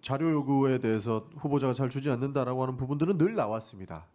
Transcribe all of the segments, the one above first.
자료 요구에 대해서 후보자가 잘 주지 않는다라고 하는 부분들은 늘 나왔습니다.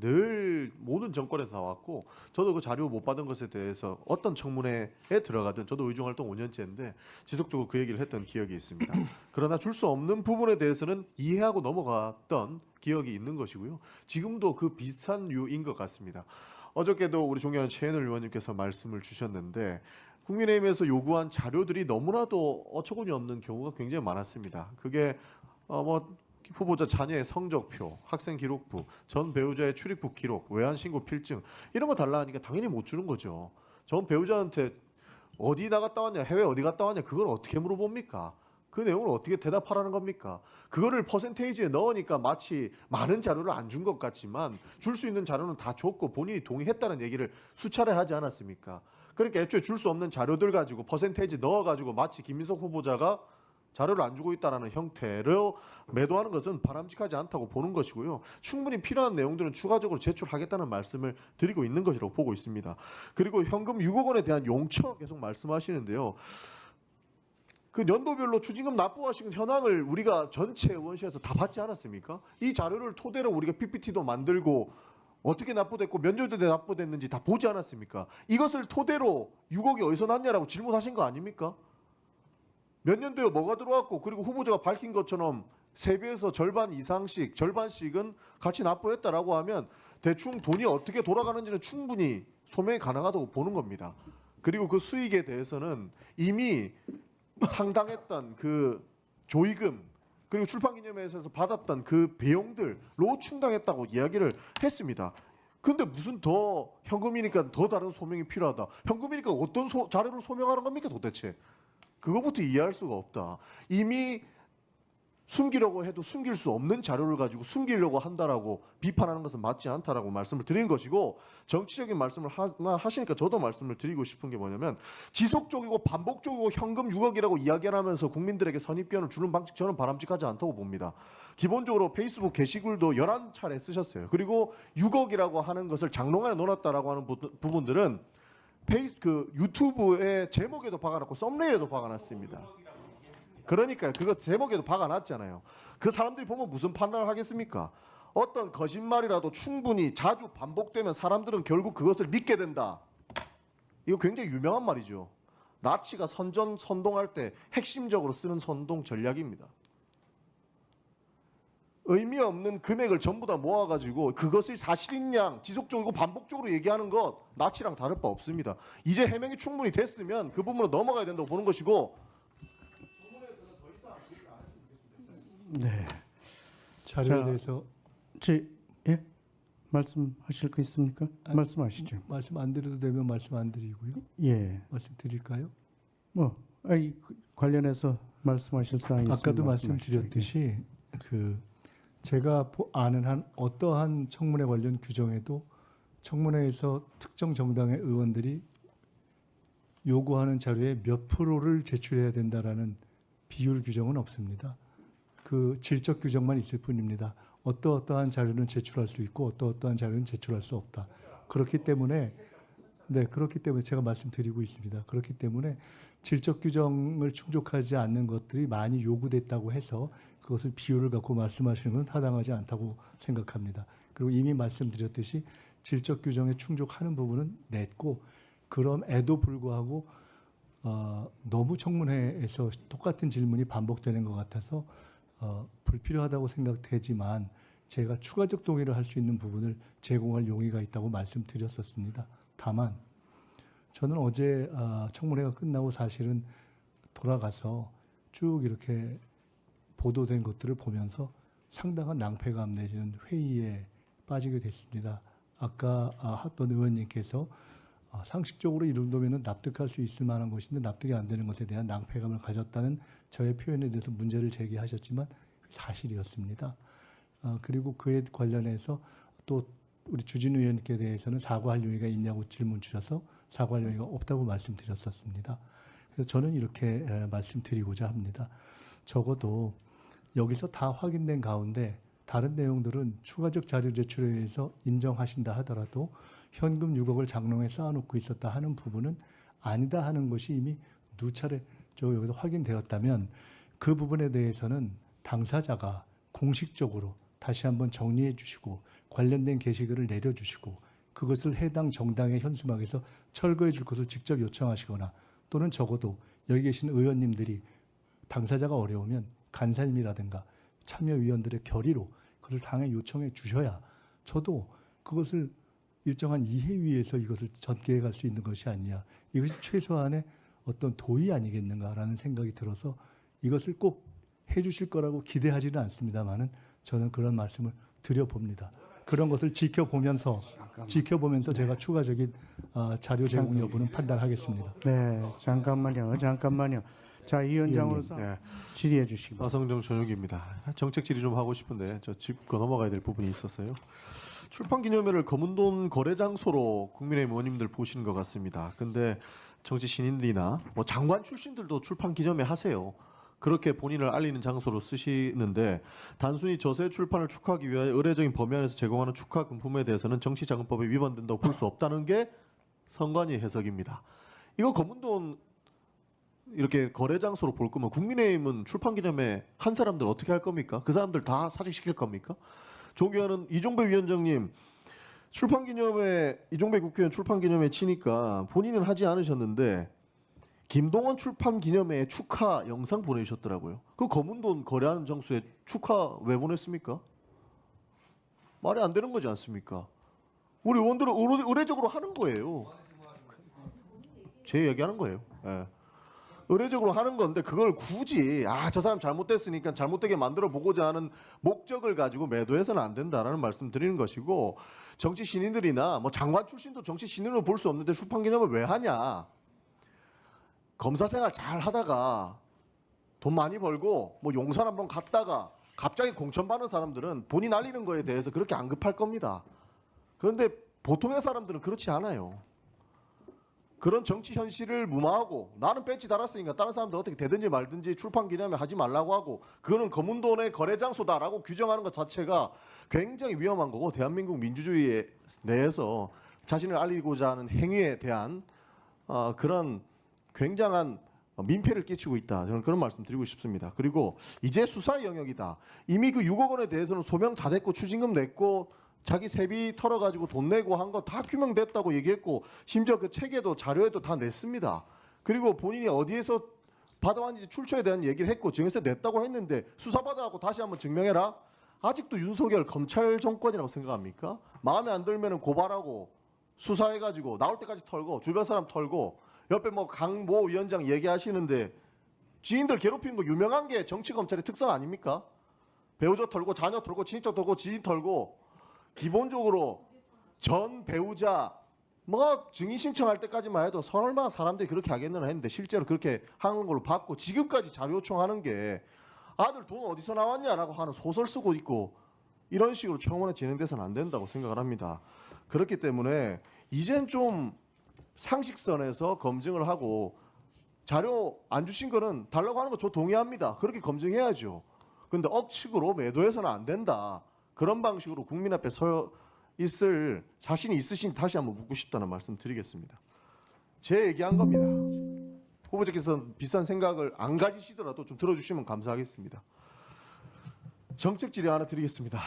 늘 모든 정권에서 나왔고 저도 그 자료 못 받은 것에 대해서 어떤 청문회에 들어가든 저도 의정 활동 5년째인데 지속적으로 그 얘기를 했던 기억이 있습니다. 그러나 줄 수 없는 부분에 대해서는 이해하고 넘어갔던 기억이 있는 것이고요. 지금도 그 비슷한 류인 것 같습니다. 어저께도 우리 존경하는 최현을 의원님께서 말씀을 주셨는데 국민의힘에서 요구한 자료들이 너무나도 어처구니 없는 경우가 굉장히 많았습니다. 그게 어 뭐 후보자 자녀의 성적표, 학생 기록부, 전 배우자의 출입국 기록, 외환 신고 필증 이런 거 달라 하니까 당연히 못 주는 거죠. 전 배우자한테 어디 나갔다 왔냐, 해외 어디 갔다 왔냐 그걸 어떻게 물어봅니까? 그 내용을 어떻게 대답하라는 겁니까? 그거를 퍼센테이지에 넣으니까 마치 많은 자료를 안 준 것 같지만 줄 수 있는 자료는 다 줬고 본인이 동의했다는 얘기를 수차례 하지 않았습니까? 그러니까 애초에 줄 수 없는 자료들 가지고 퍼센테이지 넣어가지고 마치 김민석 후보자가 자료를 안 주고 있다라는 형태로 매도하는 것은 바람직하지 않다고 보는 것이고요. 충분히 필요한 내용들은 추가적으로 제출하겠다는 말씀을 드리고 있는 것이라고 보고 있습니다. 그리고 현금 6억 원에 대한 용처 계속 말씀하시는데요. 그 연도별로 추징금 납부하신 현황을 우리가 전체 의원실에서 다 받지 않았습니까? 이 자료를 토대로 우리가 PPT도 만들고 어떻게 납부됐고 몇 년도에 납부됐는지 다 보지 않았습니까? 이것을 토대로 6억이 어디서 났냐라고 질문하신 거 아닙니까? 몇 년도에 뭐가 들어왔고 그리고 후보자가 밝힌 것처럼 세배에서 절반 이상씩 절반씩은 같이 납부했다라고 하면 대충 돈이 어떻게 돌아가는지는 충분히 소명이 가능하다고 보는 겁니다. 그리고 그 수익에 대해서는 이미 상당했던 그 조의금 그리고 출판기념회에서 받았던 그 비용들로 충당했다고 이야기를 했습니다. 근데 무슨 더 현금이니까 더 다른 소명이 필요하다. 현금이니까 어떤 소- 자료를 소명하는 겁니까 도대체? 그거부터 이해할 수가 없다. 이미 숨기려고 해도 숨길 수 없는 자료를 가지고 숨기려고 한다라고 비판하는 것은 맞지 않다라고 말씀을 드리는 것이고 정치적인 말씀을 하나 하시니까 저도 말씀을 드리고 싶은 게 뭐냐면 지속적이고 반복적이고 현금 6억이라고 이야기하면서 국민들에게 선입견을 주는 방식 저는 바람직하지 않다고 봅니다. 기본적으로 페이스북 게시글도 11차례 쓰셨어요. 그리고 6억이라고 하는 것을 장롱안에 넣어놨다라고 하는 부- 부분들은 페이스 그 유튜브의 제목에도 박아놨고 썸네일에도 박아놨습니다. 그러니까 그거 제목에도 박아놨잖아요. 그 사람들이 보면 무슨 판단을 하겠습니까? 어떤 거짓말이라도 충분히 자주 반복되면 사람들은 결국 그것을 믿게 된다. 이거 굉장히 유명한 말이죠. 나치가 선전 선동할 때 핵심적으로 쓰는 선동 전략입니다. 의미 없는 금액을 전부 다 모아가지고 그것이 사실인 양 지속적이고 반복적으로 얘기하는 것 나치랑 다를 바 없습니다. 이제 해명이 충분히 됐으면 그 부분으로 넘어가야 된다고 보는 것이고 네. 자료에 자, 대해서 제 예? 말씀하실 거 있습니까? 아니, 말씀하시죠. 말씀 안 드려도 되면 말씀 안 드리고요. 예. 말씀 드릴까요? 뭐 아이 그 관련해서 말씀하실 사항이 있으면 아까도. 말씀드렸듯이 그 제가 보- 아는 한 어떠한 청문회 관련 규정에도 청문회에서 특정 정당의 의원들이 요구하는 자료의 몇 프로를 제출해야 된다라는 비율 규정은 없습니다. 그 질적 규정만 있을 뿐입니다. 어떠어떠한 자료는 제출할 수 있고 어떠어떠한 자료는 제출할 수 없다. 그렇기 때문에 네 그렇기 때문에 제가 말씀드리고 있습니다. 그렇기 때문에 질적 규정을 충족하지 않는 것들이 많이 요구됐다고 해서 그것을 비율을 갖고 말씀하시는 건 타당하지 않다고 생각합니다. 그리고 이미 말씀드렸듯이 질적 규정에 충족하는 부분은 냈고 그럼에도 불구하고 어, 너무 청문회에서 똑같은 질문이 반복되는 것 같아서 어, 불필요하다고 생각되지만 제가 추가적 동의를 할 수 있는 부분을 제공할 용의가 있다고 말씀드렸었습니다. 다만 저는 어제 아, 청문회가 끝나고 사실은 돌아가서 쭉 이렇게 보도된 것들을 보면서 상당한 낭패감 내지는 회의에 빠지게 됐습니다. 아까 아, 했던 의원님께서 아, 상식적으로 이 정도면 납득할 수 있을 만한 것인데 납득이 안 되는 것에 대한 낭패감을 가졌다는 저의 표현에 대해서 문제를 제기하셨지만 사실이었습니다. 아, 그리고 그에 관련해서 또 우리 주진 의원님께 대해서는 사과할 용의가 있냐고 질문 주셔서 사과할 용의가 없다고 말씀드렸었습니다. 그래서 저는 이렇게 에, 말씀드리고자 합니다. 적어도 여기서 다 확인된 가운데 다른 내용들은 추가적 자료 제출에 의해서 인정하신다 하더라도 현금 6억을 장롱에 쌓아놓고 있었다 하는 부분은 아니다 하는 것이 이미 누차례 저 여기서 확인되었다면 그 부분에 대해서는 당사자가 공식적으로 다시 한번 정리해 주시고 관련된 게시글을 내려 주시고 그것을 해당 정당의 현수막에서 철거해 줄 것을 직접 요청하시거나 또는 적어도 여기 계신 의원님들이 당사자가 어려우면 간사님이라든가 참여위원들의 결의로 그것을 당에 요청해 주셔야 저도 그것을 일정한 이해 위에서 이것을 전개해 갈 수 있는 것이 아니냐. 이것이 최소한의 어떤 도의 아니겠는가라는 생각이 들어서 이것을 꼭 해주실 거라고 기대하지는 않습니다만은 저는 그런 말씀을 드려봅니다. 그런 것을 지켜보면서 지켜보면서 제가 추가적인 아, 자료 제공 여부는 판단하겠습니다. 네, 잠깐만요, 잠깐만요. 자, 이 위원장으로서 네. 질의해 주시기 바랍니다. 나성정 전용기입니다. 정책 질의 좀 하고 싶은데 저 짚고 넘어가야 될 부분이 있었어요. 출판 기념회를 검은돈 거래 장소로 국민의힘 의원님들 보시는 것 같습니다. 근데 정치 신인들이나 뭐 장관 출신들도 출판 기념회 하세요. 그렇게 본인을 알리는 장소로 쓰시는데 단순히 저세 출판을 축하하기 위하여 의례적인 범위 안에서 제공하는 축하 금품에 대해서는 정치자금법에 위반된다고 볼 수 없다는 게 선관위 해석입니다. 이거 검은돈 이렇게 거래 장소로 볼 거면 국민의힘은 출판 기념회 한 사람들 어떻게 할 겁니까? 그 사람들 다 사직시킬 겁니까? 존경하는 이종배 위원장님 출판 기념회 이종배 국회의원 출판 기념회 치니까 본인은 하지 않으셨는데 김동원 출판 기념회 축하 영상 보내셨더라고요. 그 검은 돈 거래하는 장소에 축하 왜 보냈습니까? 말이 안 되는 거지 않습니까? 우리 의원들은 의례- 의례적으로 하는 거예요. 제 얘기하는 거예요. 예. 의례적으로 하는 건데 그걸 굳이 아 저 사람 잘못됐으니까 잘못되게 만들어 보고자 하는 목적을 가지고 매도해서는 안 된다라는 말씀 드리는 것이고 정치 신인들이나 뭐 장관 출신도 정치 신인으로 볼 수 없는데 출판 기념을 왜 하냐 검사 생활 잘 하다가 돈 많이 벌고 뭐 용산 한번 갔다가 갑자기 공천 받는 사람들은 본인 알리는 거에 대해서 그렇게 안 급할 겁니다. 그런데 보통의 사람들은 그렇지 않아요. 그런 정치 현실을 무마하고 나는 배지 달았으니까 다른 사람들 어떻게 되든지 말든지 출판 기념회 하지 말라고 하고 그거는 검은 돈의 거래 장소다라고 규정하는 것 자체가 굉장히 위험한 거고 대한민국 민주주의 내에서 자신을 알리고자 하는 행위에 대한 어, 그런 굉장한 민폐를 끼치고 있다. 저는 그런 말씀 드리고 싶습니다. 그리고 이제 수사의 영역이다. 이미 그 6억 원에 대해서는 소명 다 됐고 추징금 냈고 자기 세비 털어가지고 돈 내고 한 거 다 규명됐다고 얘기했고 심지어 그 책에도 자료에도 다 냈습니다. 그리고 본인이 어디에서 받아왔는지 출처에 대한 얘기를 했고 증에서 냈다고 했는데 수사받아갖고 다시 한번 증명해라. 아직도 윤석열 검찰 정권이라고 생각합니까? 마음에 안 들면은 고발하고 수사해가지고 나올 때까지 털고 주변 사람 털고 옆에 뭐 강모 위원장 얘기하시는데 지인들 괴롭히는 거 유명한 게 정치 검찰의 특성 아닙니까? 배우자 털고 자녀 털고 친인척 털고 지인 털고 기본적으로 전 배우자 뭐 증인 신청할 때까지만 해도 설마 사람들이 그렇게 하겠느냐 했는데 실제로 그렇게 하는 걸로 봤고 지금까지 자료 요청하는 게 아들 돈 어디서 나왔냐라고 하는 소설 쓰고 있고 이런 식으로 청원에 진행돼서는 안 된다고 생각을 합니다. 그렇기 때문에 이젠 좀 상식선에서 검증을 하고 자료 안 주신 거는 달라고 하는 거 저 동의합니다. 그렇게 검증해야죠. 근데 억측으로 매도해서는 안 된다. 그런 방식으로 국민 앞에 서 있을 자신이 있으신 다시 한번 묻고 싶다는 말씀 드리겠습니다. 제 얘기한 겁니다. 후보자께서 비싼 생각을 안 가지시더라도 좀 들어주시면 감사하겠습니다. 정책 질의 하나 드리겠습니다.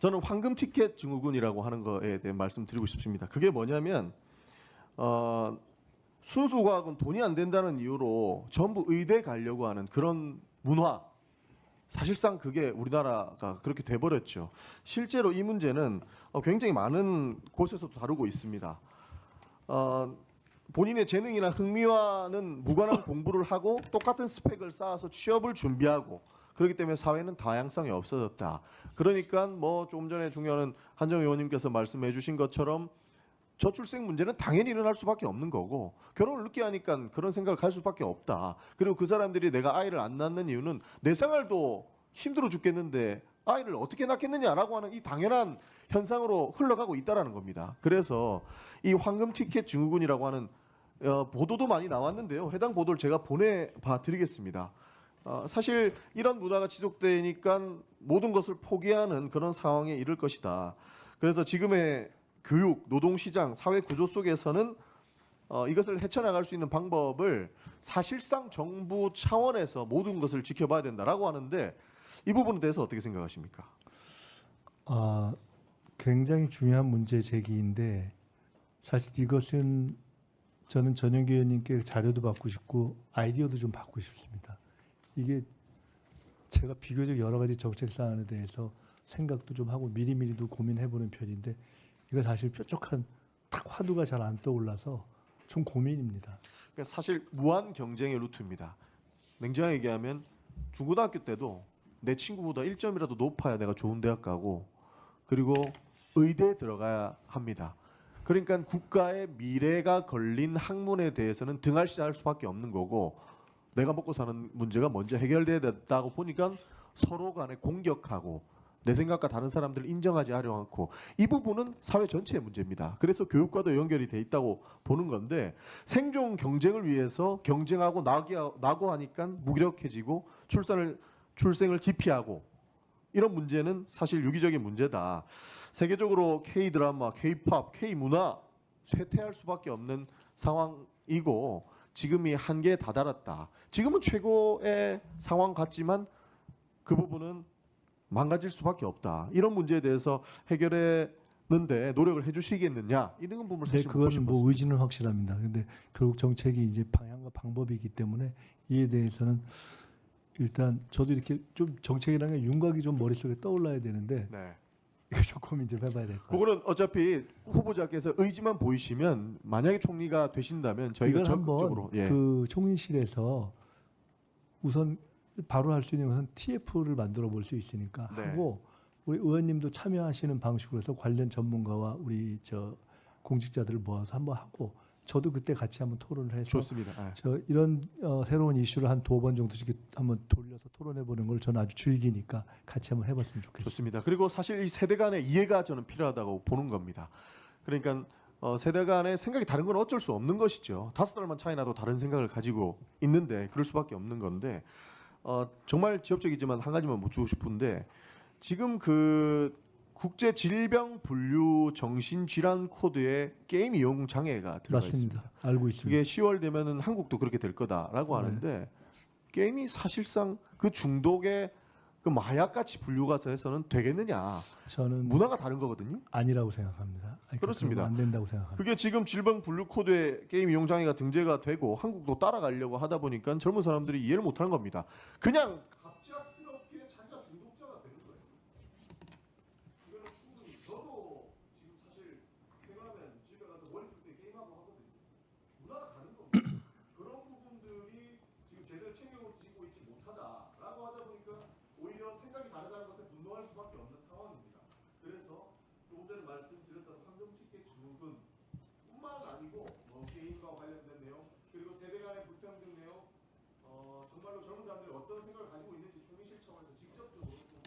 저는 황금 티켓 증후군이라고 하는 거에 대해 말씀드리고 싶습니다. 그게 뭐냐면 어, 순수 과학은 돈이 안 된다는 이유로 전부 의대 가려고 하는 그런 문화. 사실상 그게 우리나라가 그렇게 돼버렸죠. 실제로 이 문제는 어, 굉장히 많은 곳에서도 다루고 있습니다. 어, 본인의 재능이나 흥미와는 무관한 공부를 하고 똑같은 스펙을 쌓아서 취업을 준비하고 그렇기 때문에 사회는 다양성이 없어졌다. 그러니까 뭐 조금 전에 중요한 한정 의원님께서 말씀해 주신 것처럼 저출생 문제는 당연히 일어날 수밖에 없는 거고 결혼을 늦게 하니까 그런 생각을 할 수밖에 없다. 그리고 그 사람들이 내가 아이를 안 낳는 이유는 내 생활도 힘들어 죽겠는데 아이를 어떻게 낳겠느냐라고 하는 이 당연한 현상으로 흘러가고 있다라는 겁니다. 그래서 이 황금 티켓 증후군이라고 하는 어, 보도도 많이 나왔는데요. 해당 보도를 제가 보내봐 드리겠습니다. 어, 사실 이런 문화가 지속되니까 모든 것을 포기하는 그런 상황에 이를 것이다. 그래서 지금의 교육, 노동시장, 사회 구조 속에서는 어, 이것을 헤쳐나갈 수 있는 방법을 사실상 정부 차원에서 모든 것을 지켜봐야 된다라고 하는데 이 부분에 대해서 어떻게 생각하십니까? 아, 굉장히 중요한 문제 제기인데 사실 이것은 저는 전영기 의원님께 자료도 받고 싶고 아이디어도 좀 받고 싶습니다. 이게 제가 비교적 여러 가지 정책 사안에 대해서 생각도 좀 하고 미리미리도 고민해보는 편인데 이거 사실 뾰족한 탁 화두가 잘 안 떠올라서 좀 고민입니다. 그러니까 사실 무한 경쟁의 루트입니다. 냉정하게 얘기하면 중고등학교 때도 내 친구보다 1점이라도 높아야 내가 좋은 대학 가고 그리고 의대에 들어가야 합니다. 그러니까 국가의 미래가 걸린 학문에 대해서는 등할시할 수밖에 없는 거고 내가 먹고 사는 문제가 먼저 해결돼야 된다고 보니까 서로 간에 공격하고 내 생각과 다른 사람들을 인정하지 하려 않고 이 부분은 사회 전체의 문제입니다. 그래서 교육과도 연결이 돼 있다고 보는 건데 생존 경쟁을 위해서 경쟁하고 나고 하니까 무기력해지고 출산을 출생을 기피하고 이런 문제는 사실 유기적인 문제다. 세계적으로 K 드라마, K 팝, K 문화 쇠퇴할 수밖에 없는 상황이고 지금이 한계에 다다랐다. 지금은 최고의 상황 같지만 그 부분은 망가질 수밖에 없다. 이런 문제에 대해서 해결하는데 노력을 해주시겠느냐 이런 부분을 네, 사실 묻고 그건. 뭐 의지는 확실합니다. 근데 결국 정책이 이제 방향과 방법이기 때문에 이에 대해서는 일단 저도 이렇게 좀 정책이라는 게 윤곽이 좀 머릿속에 떠올라야 되는데 네. 이거 좀 고민 좀 해봐야 될 것 같아요. 그거는 어차피 후보자께서 의지만 보이시면 만약에 총리가 되신다면 저희가 적극적으로 예. 그 총리실에서 우선 바로 할 수 있는 것은 TF를 만들어 볼 수 있으니까 네. 하고 우리 의원님도 참여하시는 방식으로 해서 관련 전문가와 우리 저 공직자들을 모아서 한번 하고 저도 그때 같이 한번 토론을 해서 좋습니다. 예. 저 이런 어, 새로운 이슈를 한 두 번 정도씩 한번 돌려서 토론해 보는 걸 저는 아주 즐기니까 같이 한번 해봤으면 좋겠습니다. 좋습니다. 그리고 사실 이 세대 간의 이해가 저는 필요하다고 보는 겁니다. 그러니까 어, 세대 간의 생각이 다른 건 어쩔 수 없는 것이죠. 다섯 살만 차이 나도 다른 생각을 가지고 있는데 그럴 수밖에 없는 건데 어, 정말 지엽적이지만 한 가지만 묻고 싶은데 지금 그 국제 질병 분류 정신 질환 코드에 게임 이용 장애가 들어가 있습니다. 맞습니다. 알고 있습니다. 그게 10월 되면은 한국도 그렇게 될 거다라고 네. 하는데 게임이 사실상 그 중독의 그 마약 같이 분류가 해서는 되겠느냐? 저는 문화가 다른 거거든요. 아니라고 생각합니다. 아니, 그렇습니다. 안 된다고 생각합니다. 그게 지금 질병 분류 코드에 게임 이용 장애가 등재가 되고 한국도 따라가려고 하다 보니까 젊은 사람들이 이해를 못 하는 겁니다. 그냥 갑작스럽게 자기가 중독자가 되는 거예요. 이거는 충분히 저도 지금 사실 생각하면 집에 가서 머리 풀때 게임하고 하거든요. 문화가 다른 겁니다. 그런 부분들이 지금 제대로 챙겨지고 있지 못하다라고 하다 보니까 오히려 생각이 다르다는 것에 분노할 수밖에 없는 상황입니다. 그래서 조금 전에 말씀드렸던 황금 티켓 주는 뿐만 아니고 뭐 게임과 관련된 내용 그리고 세대 간의 불평등 내용 어, 정말로 젊은 사람들이 어떤 생각을 가지고 있는지 총리실 차원에서 직접적으로 좀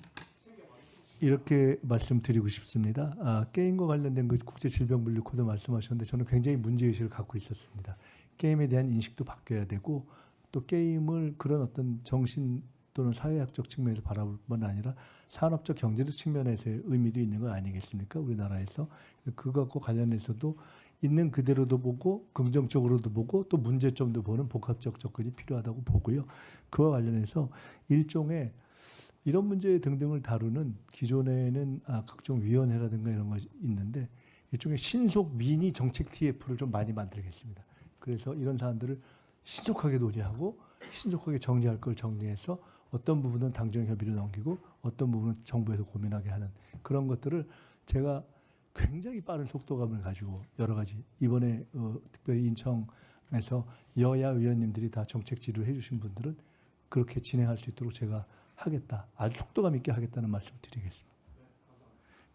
챙겨가는 이렇게 말씀드리고 싶습니다. 아, 게임과 관련된 그 국제 질병 분류 코드 말씀하셨는데 저는 굉장히 문제 의식을 갖고 있었습니다. 게임에 대한 인식도 바뀌어야 되고 또 게임을 그런 어떤 정신 또는 사회학적 측면에서 바라볼 뿐 아니라 산업적 경제적 측면에서의 의미도 있는 거 아니겠습니까? 우리나라에서 그것과 관련해서도 있는 그대로도 보고 긍정적으로도 보고 또 문제점도 보는 복합적 접근이 필요하다고 보고요. 그와 관련해서 일종의 이런 문제 등등을 다루는 기존에는 아, 각종 위원회라든가 이런 것이 있는데 일종의 신속 미니 정책 TF를 좀 많이 만들겠습니다. 그래서 이런 사안들을 신속하게 논의하고 신속하게 정리할 걸 정리해서 어떤 부분은 당정 협의로 넘기고 어떤 부분은 정부에서 고민하게 하는 그런 것들을 제가 굉장히 빠른 속도감을 가지고 여러 가지 이번에 어, 특별히 인청에서 여야 의원님들이 다 정책 지도를 해주신 분들은 그렇게 진행할 수 있도록 제가 하겠다. 아주 속도감 있게 하겠다는 말씀 드리겠습니다.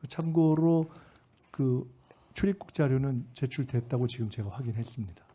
참고로 그 출입국 자료는 제출됐다고 지금 제가 확인했습니다.